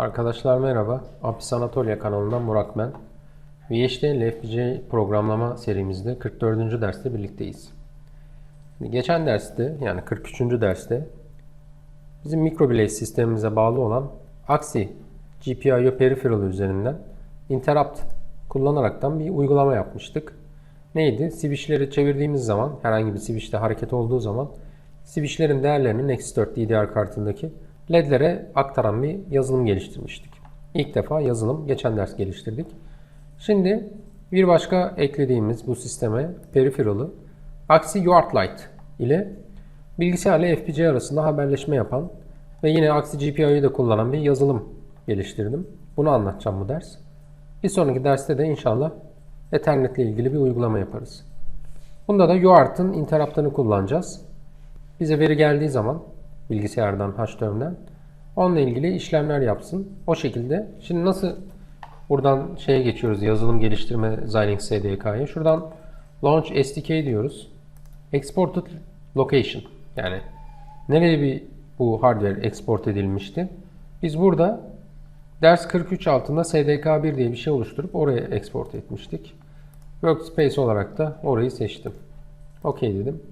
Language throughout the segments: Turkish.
Arkadaşlar merhaba. Apis Anatolia kanalından Murat ben. VHDL FPGA programlama serimizde 44. derste birlikteyiz. Geçen derste yani 43. derste bizim MicroBlaze sistemimize bağlı olan Axi GPIO Peripheral üzerinden interrupt kullanaraktan bir uygulama yapmıştık. Neydi? Switch'leri çevirdiğimiz zaman herhangi bir switch'te hareket olduğu zaman switch'lerin değerlerini X4 DDR kartındaki LED'lere aktaran bir yazılım geliştirmiştik. İlk defa yazılım geçen ders geliştirdik. Şimdi bir başka eklediğimiz bu sisteme peripheral'ı Axi Lite ile bilgisayarla FPGA arasında haberleşme yapan ve yine Axi GPIO'yu da kullanan bir yazılım geliştirdim. Bunu anlatacağım bu ders. Bir sonraki derste de inşallah Ethernet ile ilgili bir uygulama yaparız. Bunda da UART'ın interrupt'ını kullanacağız. Bize veri geldiği zaman bilgisayardan, HTML'den onunla ilgili işlemler yapsın. O şekilde. Şimdi nasıl buradan şeye geçiyoruz yazılım geliştirme Xilinx SDK'ya. Şuradan Launch SDK diyoruz. Exported Location. Yani nereye bir bu hardware export edilmişti. Biz burada ders 43 altında SDK1 diye bir şey oluşturup oraya export etmiştik. Workspace olarak da orayı seçtim. OK dedim.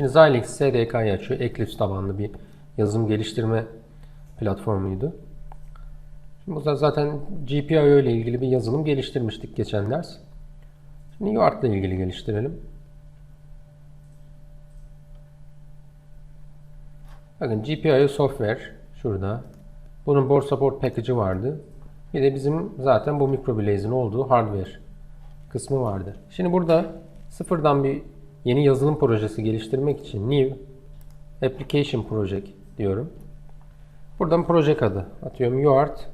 Şimdi Xilinx SDK'yı açıyor. Eclipse tabanlı bir yazılım geliştirme platformuydu. Şimdi burada zaten GPIO ile ilgili bir yazılım geliştirmiştik geçen ders. Şimdi UART ile ilgili geliştirelim. Bakın GPIO software şurada. Bunun board support package'ı vardı. Bir de bizim zaten bu MicroBlaze'in olduğu hardware kısmı vardı. Şimdi burada sıfırdan bir yeni yazılım projesi geliştirmek için New Application Project diyorum. Buradan proje adı atıyorum UART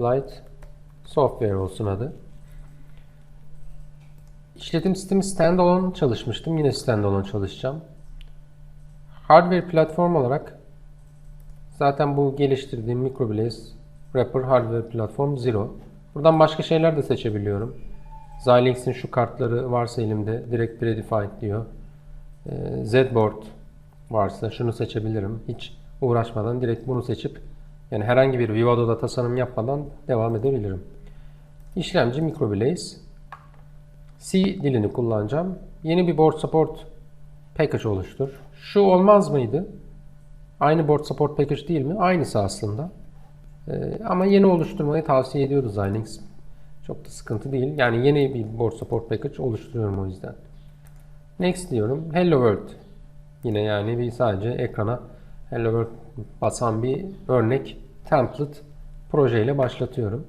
Lite Software olsun adı. İşletim sistemi standalone çalışmıştım. Yine standalone çalışacağım. Hardware platform olarak zaten bu geliştirdiğim MicroBlaze Wrapper Hardware Platform Zero. Buradan başka şeyler de seçebiliyorum. Xilinx'in şu kartları varsa elimde direkt predefined diyor. Ee, Z-board varsa şunu seçebilirim. Hiç uğraşmadan direkt bunu seçip yani herhangi bir Vivado'da tasarım yapmadan devam edebilirim. İşlemci MicroBlaze. C dilini kullanacağım. Yeni bir board support package oluştur. Şu olmaz mıydı? Aynı board support package değil mi? Aynısı aslında. Ee, ama yeni oluşturmayı tavsiye ediyordu Xilinx. Çok da sıkıntı değil. Yani yeni bir board support package oluşturuyorum o yüzden. Next diyorum. Hello World. Yine yani bir sadece ekrana Hello World basan bir örnek template projeyle başlatıyorum.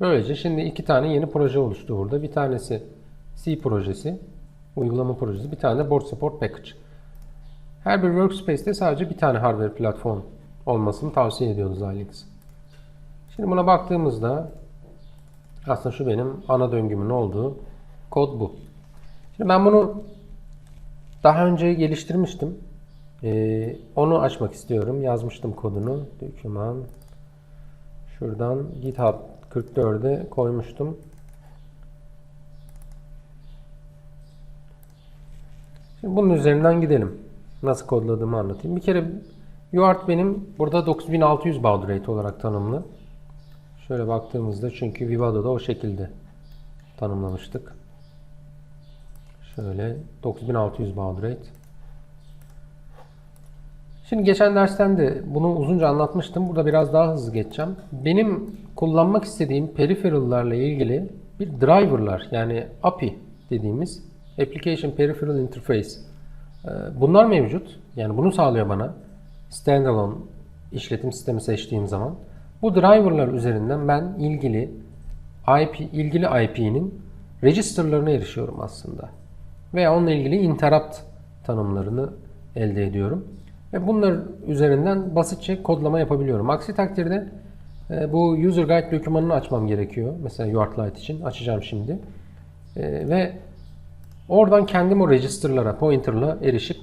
Böylece şimdi iki tane yeni proje oluştu burada. Bir tanesi C projesi, uygulama projesi, bir tane de board support package. Her bir workspace'te sadece bir tane hardware platform olmasını tavsiye ediyoruz Xilinx. Şimdi buna baktığımızda aslında şu benim ana döngümün olduğu kod bu. Şimdi ben bunu daha önce geliştirmiştim. Ee, onu açmak istiyorum. Yazmıştım kodunu. Doküman. Şuradan GitHub 44'e koymuştum. Şimdi bunun üzerinden gidelim. Nasıl kodladığımı anlatayım. Bir kere UART benim burada 9600 baud rate olarak tanımlı. Şöyle baktığımızda çünkü Vivado'da o şekilde tanımlamıştık. Şöyle 9600 baud rate. Şimdi geçen dersten de bunu uzunca anlatmıştım. Burada biraz daha hızlı geçeceğim. Benim kullanmak istediğim peripheral'larla ilgili bir driver'lar yani API dediğimiz Application Peripheral Interface. Ee, Bunlar mevcut. Yani bunu sağlıyor bana. Standalone işletim sistemi seçtiğim zaman. Bu driver'lar üzerinden ben ilgili IP, ilgili IP'nin register'larına erişiyorum aslında. Veya onunla ilgili interrupt tanımlarını elde ediyorum. Ve bunlar üzerinden basitçe kodlama yapabiliyorum. Aksi takdirde e, bu user guide dokümanını açmam gerekiyor. Mesela UART Lite için açacağım şimdi. E, ve oradan kendim o register'lara, pointer'la erişip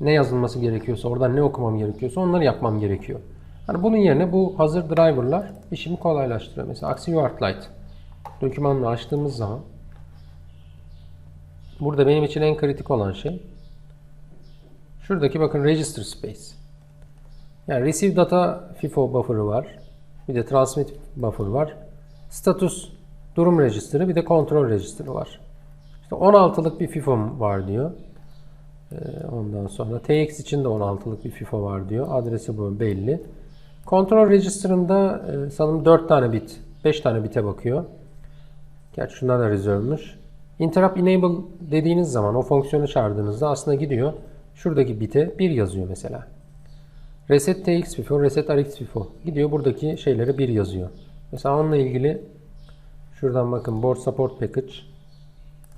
ne yazılması gerekiyorsa, oradan ne okumam gerekiyorsa onları yapmam gerekiyor. Hani bunun yerine bu hazır driver'lar işimi kolaylaştırıyor. Mesela Axie UART Lite dokümanını açtığımız zaman burada benim için en kritik olan şey Şuradaki bakın register space. Yani receive data FIFO buffer'ı var. Bir de transmit buffer var. Status durum register'ı bir de kontrol register'ı var. İşte 16'lık bir FIFO'm var diyor. Ee, Ondan sonra TX için de 16'lık bir FIFO var diyor. Adresi bu belli. Kontrol register'ında e, sanırım 4 tane bit, 5 tane bite bakıyor. Gerçi şunlar da reserve'mış. Interrupt enable dediğiniz zaman o fonksiyonu çağırdığınızda aslında gidiyor. Şuradaki bite 1 yazıyor mesela. Reset TX FIFO, reset RX FIFO. Gidiyor buradaki şeyleri 1 yazıyor. Mesela onunla ilgili şuradan bakın board support package,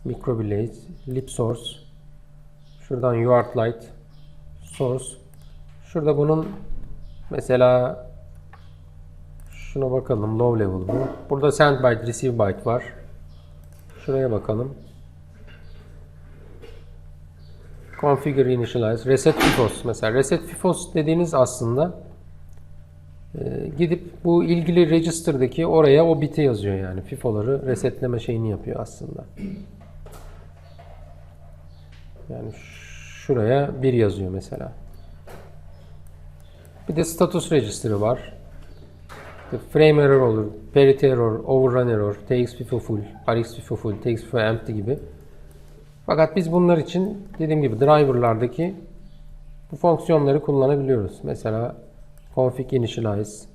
microblaze, lip source, şuradan UART light, source. Şurada bunun mesela şuna bakalım low level bu. Burada send byte, receive byte var. Şuraya bakalım. Configure initialize, reset FIFOs mesela. Reset FIFOs dediğiniz aslında e, gidip bu ilgili register'daki oraya o biti yazıyor yani. FIFO'ları resetleme şeyini yapıyor aslında. Yani şuraya bir yazıyor mesela. Bir de status register'ı var. İşte frame error olur, parity error, overrun error, TX FIFO full, RX FIFO full, TX FIFO empty gibi. Fakat biz bunlar için dediğim gibi driver'lardaki bu fonksiyonları kullanabiliyoruz. Mesela config initialize,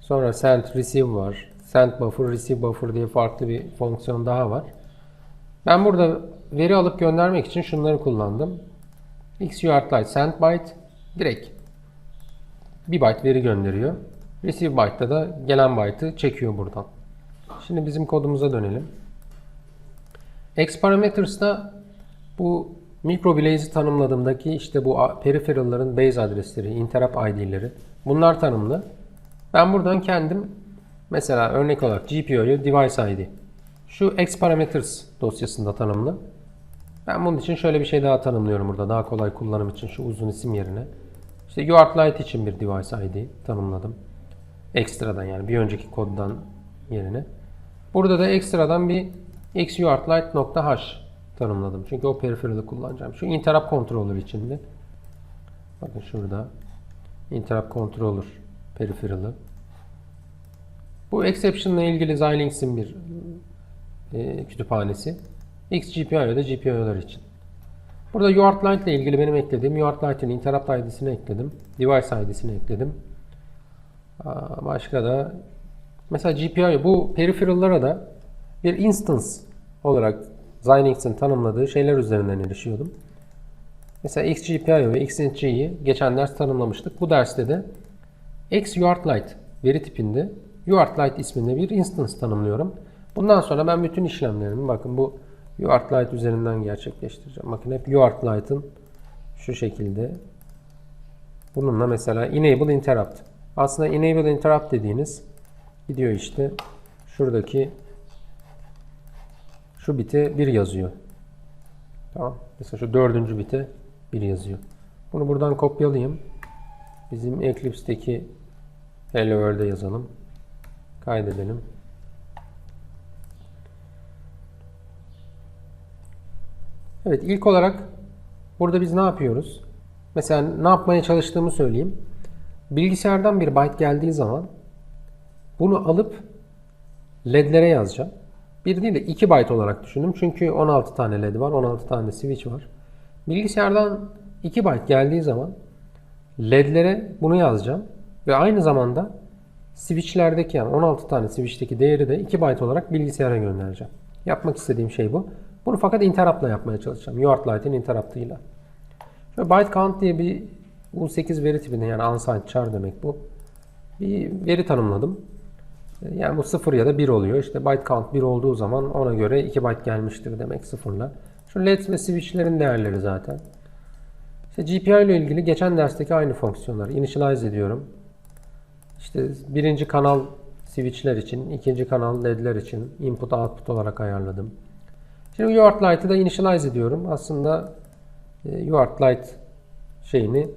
sonra send receive var. Send buffer, receive buffer diye farklı bir fonksiyon daha var. Ben burada veri alıp göndermek için şunları kullandım. XUART send byte direkt bir byte veri gönderiyor. Receive byte'da da gelen byte'ı çekiyor buradan. Şimdi bizim kodumuza dönelim. X parameters'ta bu microblaze'i tanımladığımdaki işte bu peripheral'ların base adresleri, interrupt ID'leri bunlar tanımlı. Ben buradan kendim mesela örnek olarak GPIO'yu device ID şu X parameters dosyasında tanımlı. Ben bunun için şöyle bir şey daha tanımlıyorum burada daha kolay kullanım için şu uzun isim yerine. İşte UART Lite için bir device ID tanımladım. Ekstradan yani bir önceki koddan yerine. Burada da ekstradan bir xuartlite.h tanımladım. Çünkü o peripheral'ı kullanacağım. Şu interrupt controller içinde. Bakın şurada interrupt controller peripheral'ı. Bu exception ile ilgili Xilinx'in bir e, kütüphanesi. XGPIO da GPIO'lar için. Burada UART ile ilgili benim eklediğim UART Lite'in interrupt ID'sini ekledim. Device ID'sini ekledim. Başka da mesela GPIO bu peripheral'lara da bir instance olarak Xilinx'in tanımladığı şeyler üzerinden erişiyordum. Mesela XGPIO ve XNG'yi geçen ders tanımlamıştık. Bu derste de XUARTLite veri tipinde UARTLite isminde bir instance tanımlıyorum. Bundan sonra ben bütün işlemlerimi bakın bu UARTLite üzerinden gerçekleştireceğim. Bakın hep UARTLite'ın şu şekilde bununla mesela enable interrupt. Aslında enable interrupt dediğiniz gidiyor işte şuradaki şu bite 1 yazıyor. Tamam. Mesela şu dördüncü bite 1 yazıyor. Bunu buradan kopyalayayım. Bizim Eclipse'deki Hello World'e yazalım. Kaydedelim. Evet ilk olarak burada biz ne yapıyoruz? Mesela ne yapmaya çalıştığımı söyleyeyim. Bilgisayardan bir byte geldiği zaman bunu alıp ledlere yazacağım. Bir değil de 2 byte olarak düşündüm. Çünkü 16 tane led var, 16 tane switch var. Bilgisayardan 2 byte geldiği zaman ledlere bunu yazacağım. Ve aynı zamanda switchlerdeki yani 16 tane switchteki değeri de 2 byte olarak bilgisayara göndereceğim. Yapmak istediğim şey bu. Bunu fakat interrupt'la yapmaya çalışacağım. UARTLite'in interrupt'ıyla. Şöyle byte count diye bir U8 veri tipinde yani unsigned char demek bu. Bir veri tanımladım. Yani bu 0 ya da 1 oluyor. İşte byte count 1 olduğu zaman ona göre 2 byte gelmiştir demek sıfırla. Şu led ve switchlerin değerleri zaten. İşte GPI ile ilgili geçen dersteki aynı fonksiyonlar. Initialize ediyorum. İşte birinci kanal switchler için, ikinci kanal ledler için input output olarak ayarladım. Şimdi UART Lite'ı da initialize ediyorum. Aslında e, UART şeyini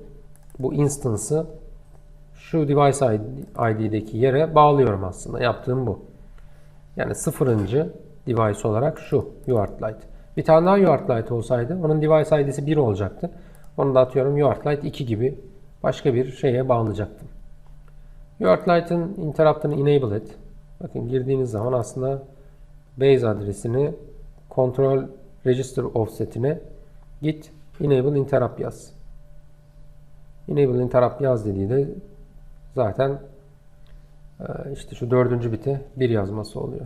bu instance'ı şu device ID'deki yere bağlıyorum aslında. Yaptığım bu. Yani sıfırıncı device olarak şu UART. Bir tane daha UART olsaydı onun device ID'si 1 olacaktı. Onu da atıyorum UART Lite 2 gibi başka bir şeye bağlayacaktım. UARTLite'ın interrupt'ını enable et. Bakın girdiğiniz zaman aslında base adresini control register offset'ine git enable interrupt yaz. Enable interrupt yaz dediği de zaten e, işte şu dördüncü bite bir yazması oluyor.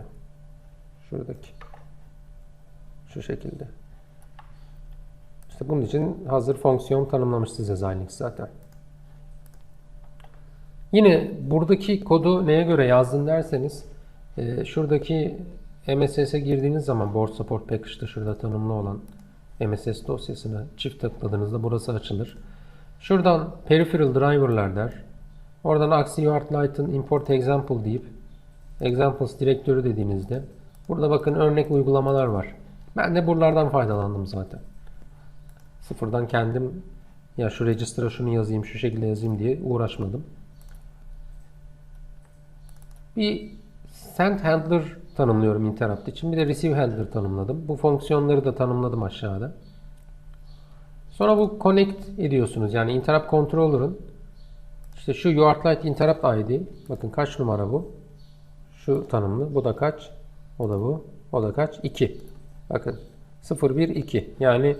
Şuradaki. Şu şekilde. İşte bunun için hazır fonksiyon tanımlamış size Xilinx zaten. Yine buradaki kodu neye göre yazdın derseniz e, şuradaki MSS'e girdiğiniz zaman Board Support Package'da şurada tanımlı olan MSS dosyasına çift tıkladığınızda burası açılır. Şuradan Peripheral Driver'lar der. Oradan UART Import Example deyip Examples direktörü dediğinizde burada bakın örnek uygulamalar var. Ben de buralardan faydalandım zaten. Sıfırdan kendim ya şu register'a şunu yazayım, şu şekilde yazayım diye uğraşmadım. Bir send handler tanımlıyorum interrupt için. Bir de receive handler tanımladım. Bu fonksiyonları da tanımladım aşağıda. Sonra bu connect ediyorsunuz. Yani interrupt controller'ın işte şu UARTLite interrupt ID. Bakın kaç numara bu? Şu tanımlı. Bu da kaç? O da bu. O da kaç? 2. Bakın 0 1 2. Yani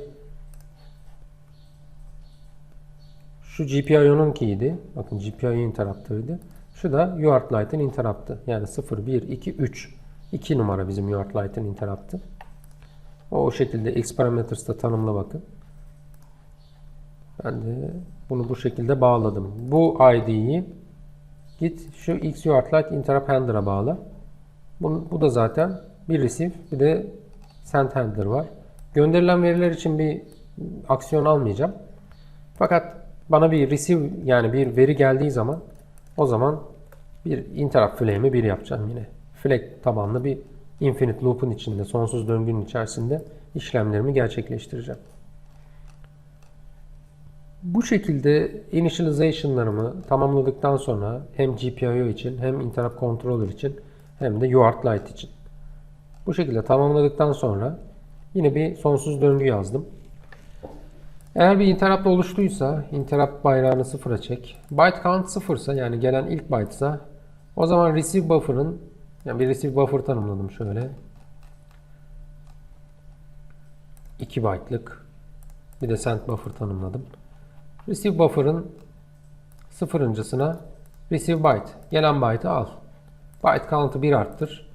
şu GPIO'nun key'iydi. Bakın GPIO interrupt'ıydı. Şu da UARTLite'ın interrupt'ı. Yani 0 1 2 3. 2 numara bizim UARTLite'ın interrupt'ı. O, o şekilde X parametres'ta tanımla bakın. Ben de bunu bu şekilde bağladım. Bu ID'yi git şu X UARTLite interrupt handler'a bağla. Bu, bu da zaten bir receive bir de send handler var. Gönderilen veriler için bir aksiyon almayacağım. Fakat bana bir receive yani bir veri geldiği zaman o zaman bir interrupt flag'i bir yapacağım yine. Flag tabanlı bir infinite loop'un içinde, sonsuz döngünün içerisinde işlemlerimi gerçekleştireceğim. Bu şekilde initialization'larımı tamamladıktan sonra hem GPIO için hem interrupt controller için hem de UART için. Bu şekilde tamamladıktan sonra yine bir sonsuz döngü yazdım. Eğer bir interrupt oluştuysa interrupt bayrağını sıfıra çek. Byte count sıfırsa yani gelen ilk byte ise o zaman receive buffer'ın yani bir receive buffer tanımladım şöyle. 2 byte'lık bir de send buffer tanımladım. Receive buffer'ın sıfırıncısına receive byte. Gelen byte'ı al. Byte count'ı 1 arttır.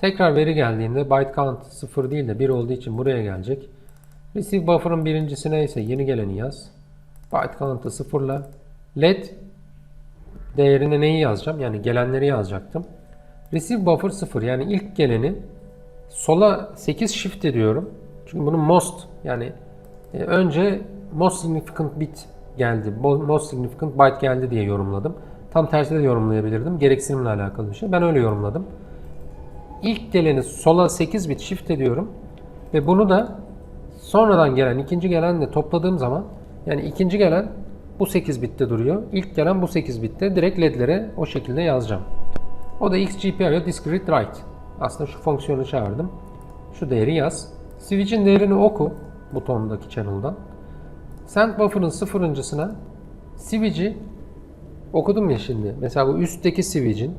Tekrar veri geldiğinde byte count 0 değil de 1 olduğu için buraya gelecek. Receive buffer'ın birincisine ise yeni geleni yaz. Byte count'ı sıfırla. Led değerine neyi yazacağım? Yani gelenleri yazacaktım. Receive buffer 0 yani ilk geleni sola 8 shift ediyorum. Çünkü bunun most yani e, önce most significant bit geldi. Most significant byte geldi diye yorumladım. Tam tersi de yorumlayabilirdim. Gereksinimle alakalı bir şey. Ben öyle yorumladım. İlk geleni sola 8 bit shift ediyorum. Ve bunu da sonradan gelen ikinci gelenle topladığım zaman yani ikinci gelen bu 8 bitte duruyor. İlk gelen bu 8 bitte. Direkt ledlere o şekilde yazacağım. O da XGPIO discrete write. Aslında şu fonksiyonu çağırdım. Şu değeri yaz. Switch'in değerini oku butondaki channel'dan. Send buffer'ın sıfırıncısına switch'i okudum ya şimdi. Mesela bu üstteki switch'in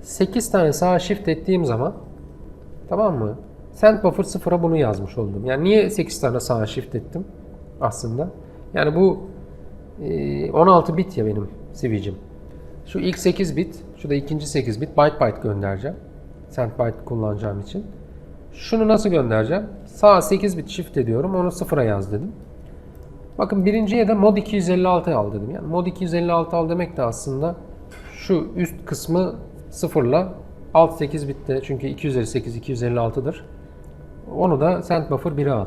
8 tane sağa shift ettiğim zaman tamam mı? Send buffer sıfıra bunu yazmış oldum. Yani niye 8 tane sağa shift ettim aslında? Yani bu 16 bit ya benim switch'im. Şu ilk 8 bit, şu da ikinci 8 bit byte byte göndereceğim. Send byte kullanacağım için. Şunu nasıl göndereceğim? Sağa 8 bit shift ediyorum. Onu sıfıra yaz dedim. Bakın birinciye de mod 256 al dedim. Yani mod 256 al demek de aslında şu üst kısmı sıfırla alt 8 bitte çünkü 258 256'dır. Onu da send buffer 1'e al.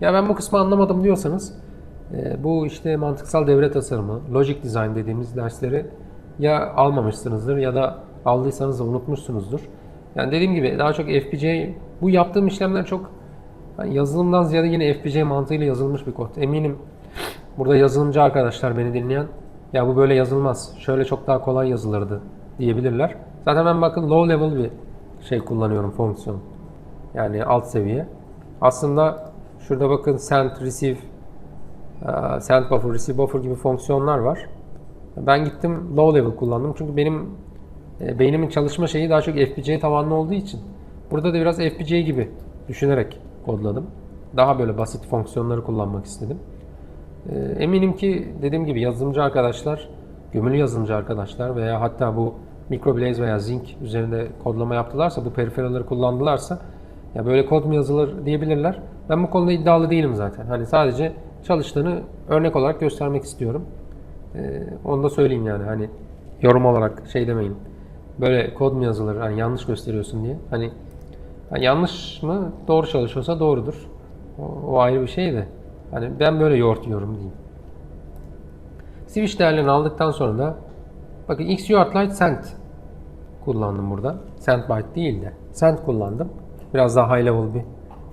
Ya ben bu kısmı anlamadım diyorsanız e, bu işte mantıksal devre tasarımı, logic design dediğimiz dersleri ya almamışsınızdır ya da aldıysanız da unutmuşsunuzdur. Yani dediğim gibi daha çok FPGA bu yaptığım işlemler çok yani yazılımdan ziyade yine FPGA mantığıyla yazılmış bir kod. Eminim burada yazılımcı arkadaşlar beni dinleyen ya bu böyle yazılmaz. Şöyle çok daha kolay yazılırdı diyebilirler. Zaten ben bakın low level bir şey kullanıyorum fonksiyon. Yani alt seviye. Aslında şurada bakın send, receive, send buffer, receive buffer gibi fonksiyonlar var. Ben gittim low level kullandım. Çünkü benim e, beynimin çalışma şeyi daha çok FPGA tabanlı olduğu için. Burada da biraz FPGA gibi düşünerek kodladım. Daha böyle basit fonksiyonları kullanmak istedim. E, Eminim ki dediğim gibi yazılımcı arkadaşlar, gömülü yazılımcı arkadaşlar veya hatta bu Microblaze veya Zinc üzerinde kodlama yaptılarsa, bu peripheral'ları kullandılarsa ya böyle kod mu yazılır diyebilirler. Ben bu konuda iddialı değilim zaten. Hani sadece çalıştığını örnek olarak göstermek istiyorum. Ee, onu da söyleyeyim yani hani yorum olarak şey demeyin. Böyle kod mu yazılır hani yanlış gösteriyorsun diye. Hani hani yanlış mı? Doğru çalışıyorsa doğrudur. O, o ayrı bir şey de. Hani ben böyle yoğurtuyorum diyeyim. Switch değerlerini aldıktan sonra da bakın XUART Lite Cent kullandım burada. Cent byte değil de Cent kullandım. Biraz daha high level bir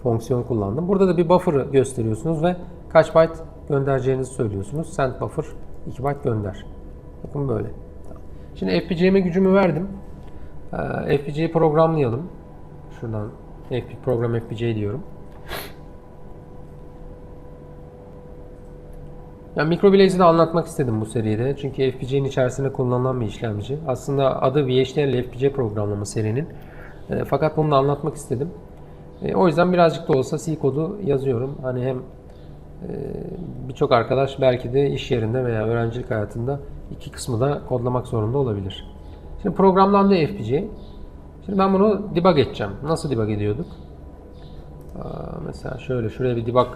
fonksiyon kullandım. Burada da bir buffer'ı gösteriyorsunuz ve kaç byte göndereceğinizi söylüyorsunuz. Cent buffer 2 byte gönder. Bakın böyle. Şimdi FPGA'me gücümü verdim. Ee, FPGA'yı programlayalım. Şuradan FP program FPGA diyorum. Yani Microblaze'i de anlatmak istedim bu seride. Çünkü FPGA'nin içerisinde kullanılan bir işlemci. Aslında adı VHDL FPGA programlama serinin. E, fakat bunu da anlatmak istedim. E, o yüzden birazcık da olsa C kodu yazıyorum. Hani hem birçok arkadaş belki de iş yerinde veya öğrencilik hayatında iki kısmı da kodlamak zorunda olabilir. Şimdi programlandı FPGA. Şimdi ben bunu debug edeceğim. Nasıl debug ediyorduk? Mesela şöyle şuraya bir debug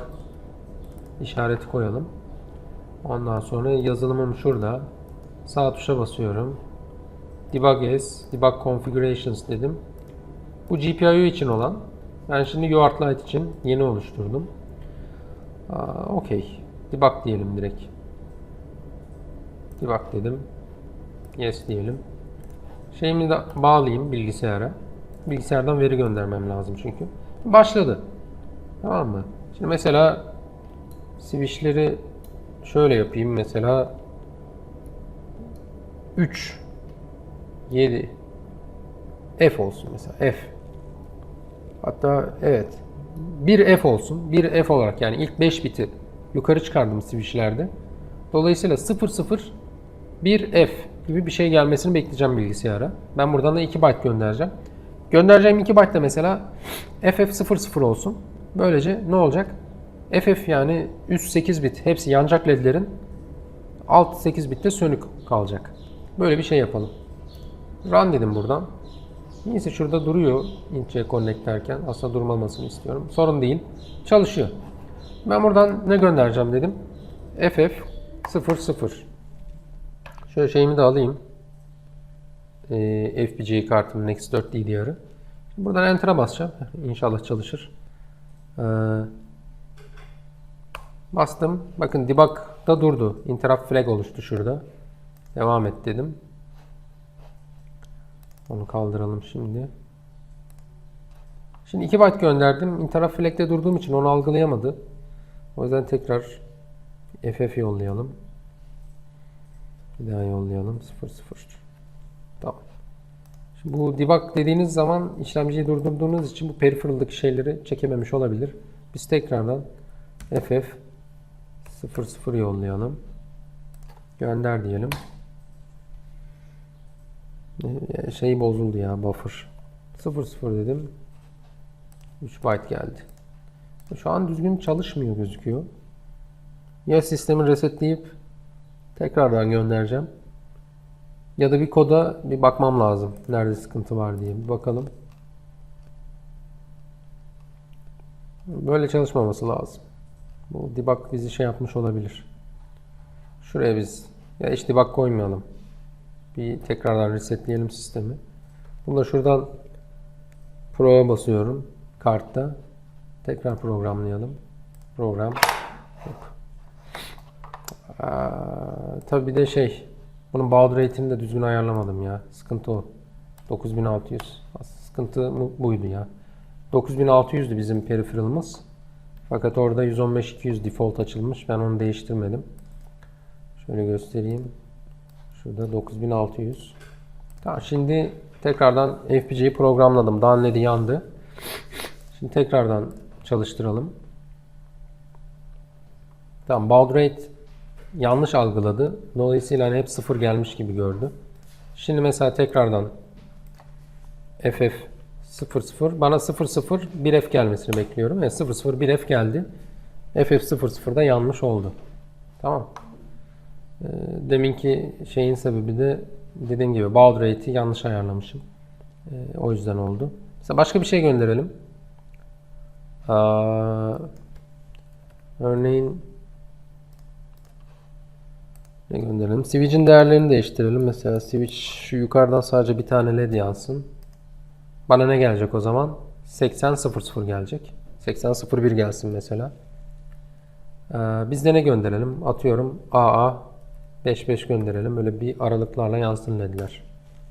işareti koyalım. Ondan sonra yazılımım şurada. Sağ tuşa basıyorum. Debug as, debug configurations dedim. Bu GPIO için olan. Ben şimdi UART Lite için yeni oluşturdum. Okey. Debug diyelim direkt. Debug dedim. Yes diyelim. Şeyimi de bağlayayım bilgisayara. Bilgisayardan veri göndermem lazım çünkü. Başladı. Tamam mı? Şimdi mesela switchleri şöyle yapayım mesela 3 7 F olsun mesela F hatta evet bir F olsun bir F olarak yani ilk 5 biti yukarı çıkardım switchlerde dolayısıyla 0 0 1 F gibi bir şey gelmesini bekleyeceğim bilgisayara ben buradan da 2 byte göndereceğim göndereceğim 2 byte de mesela FF00 olsun böylece ne olacak FF yani üst 8 bit hepsi yanacak ledlerin alt 8 bitte sönük kalacak. Böyle bir şey yapalım. Run dedim buradan. Neyse şurada duruyor ince connect derken. Aslında durmamasını istiyorum. Sorun değil. Çalışıyor. Ben buradan ne göndereceğim dedim. FF00 Şöyle şeyimi de alayım. Ee, FPGA kartım Next 4 DDR'ı. Buradan Enter'a basacağım. İnşallah çalışır. Ee, Bastım. Bakın debug'da durdu. Interrupt flag oluştu şurada. Devam et dedim. Onu kaldıralım şimdi. Şimdi 2 byte gönderdim. Interrupt flag'de durduğum için onu algılayamadı. O yüzden tekrar FF yollayalım. Bir daha yollayalım. 0 0. Tamam. Şimdi bu debug dediğiniz zaman işlemciyi durdurduğunuz için bu peripheral'daki şeyleri çekememiş olabilir. Biz tekrardan FF 00 yollayalım. Gönder diyelim. Ee, Şey bozuldu ya buffer. 00 dedim. 3 byte geldi. Şu an düzgün çalışmıyor gözüküyor. Ya sistemi resetleyip tekrardan göndereceğim. Ya da bir koda bir bakmam lazım. Nerede sıkıntı var diye. Bir bakalım. Böyle çalışmaması lazım. Bu debug bizi şey yapmış olabilir. Şuraya biz ya hiç debug koymayalım. Bir tekrardan resetleyelim sistemi. Bunu da şuradan Pro'ya basıyorum. Kartta. Tekrar programlayalım. Program. Yok. Aa, tabii bir de şey bunun baud rate'ini de düzgün ayarlamadım ya. Sıkıntı o. 9600. Sıkıntı bu- buydu ya. 9600'dü bizim peripheral'ımız. Fakat orada 115-200 default açılmış. Ben onu değiştirmedim. Şöyle göstereyim. Şurada 9600. Tamam şimdi tekrardan FPGA'yı programladım. Download'i yandı. Şimdi tekrardan çalıştıralım. Tamam baud rate yanlış algıladı. Dolayısıyla hani hep sıfır gelmiş gibi gördü. Şimdi mesela tekrardan FF 00 bana 00 1F gelmesini bekliyorum. Evet 00 1F geldi. FF 00 da yanlış oldu. Tamam. Ee, deminki şeyin sebebi de dediğim gibi baud rate'i yanlış ayarlamışım. Ee, o yüzden oldu. Mesela başka bir şey gönderelim. Aa, örneğin ne gönderelim? Switch'in değerlerini değiştirelim. Mesela switch şu yukarıdan sadece bir tane led yansın. Bana ne gelecek o zaman? 80.00 gelecek. 80.01 gelsin mesela. Ee, biz de ne gönderelim? Atıyorum AA 55 gönderelim. Böyle bir aralıklarla yansın ledler.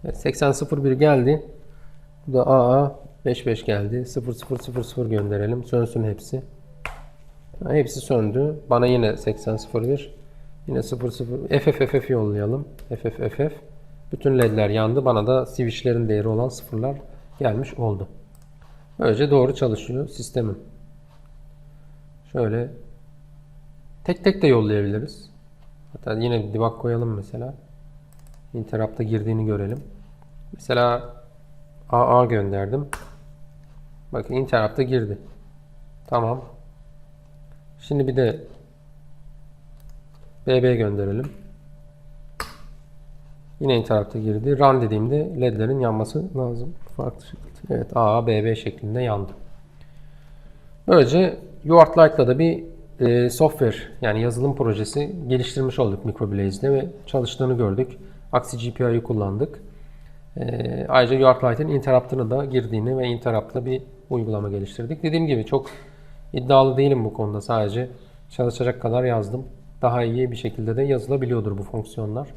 Evet, 80.01 geldi. Bu da AA 55 geldi. 0000 gönderelim. Sönsün hepsi. Ha, hepsi söndü. Bana yine 80.01 Yine 00 FFFF yollayalım. FFFF. Bütün ledler yandı. Bana da switchlerin değeri olan sıfırlar gelmiş oldu. Böylece doğru çalışıyor sistemim. Şöyle tek tek de yollayabiliriz. Hatta yine bir debug koyalım mesela. Interrupt'a girdiğini görelim. Mesela AA gönderdim. Bakın interrupt'a girdi. Tamam. Şimdi bir de BB gönderelim. Yine interrupt'a girdi. Run dediğimde ledlerin yanması lazım. Farklı şekilde. Evet AA BB şeklinde yandı. Böylece UART Lite'la da bir e, software yani yazılım projesi geliştirmiş olduk Microblaze'de ve çalıştığını gördük. Axie GPI'yi kullandık. E, ayrıca Lite'in interrupt'ını da girdiğini ve interrupt'la bir uygulama geliştirdik. Dediğim gibi çok iddialı değilim bu konuda. Sadece çalışacak kadar yazdım. Daha iyi bir şekilde de yazılabiliyordur bu fonksiyonlar.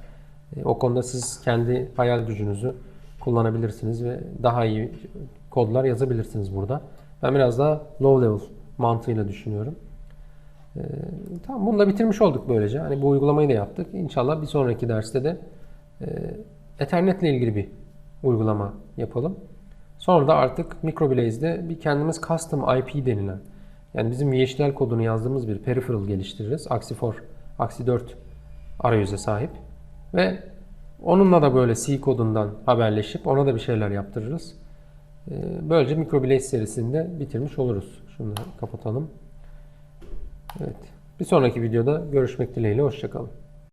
E, o konuda siz kendi hayal gücünüzü kullanabilirsiniz ve daha iyi kodlar yazabilirsiniz burada. Ben biraz daha low level mantığıyla düşünüyorum. Ee, tamam bunu da bitirmiş olduk böylece. Hani bu uygulamayı da yaptık. İnşallah bir sonraki derste de e, Ethernet ile ilgili bir uygulama yapalım. Sonra da artık Microblaze'de bir kendimiz custom IP denilen yani bizim VHDL kodunu yazdığımız bir peripheral geliştiririz. Axie4, Axie4 arayüze sahip. Ve onunla da böyle C kodundan haberleşip ona da bir şeyler yaptırırız. Ee, Böylece Microblaze serisinde bitirmiş oluruz. Şunu kapatalım. Evet. Bir sonraki videoda görüşmek dileğiyle. Hoşçakalın.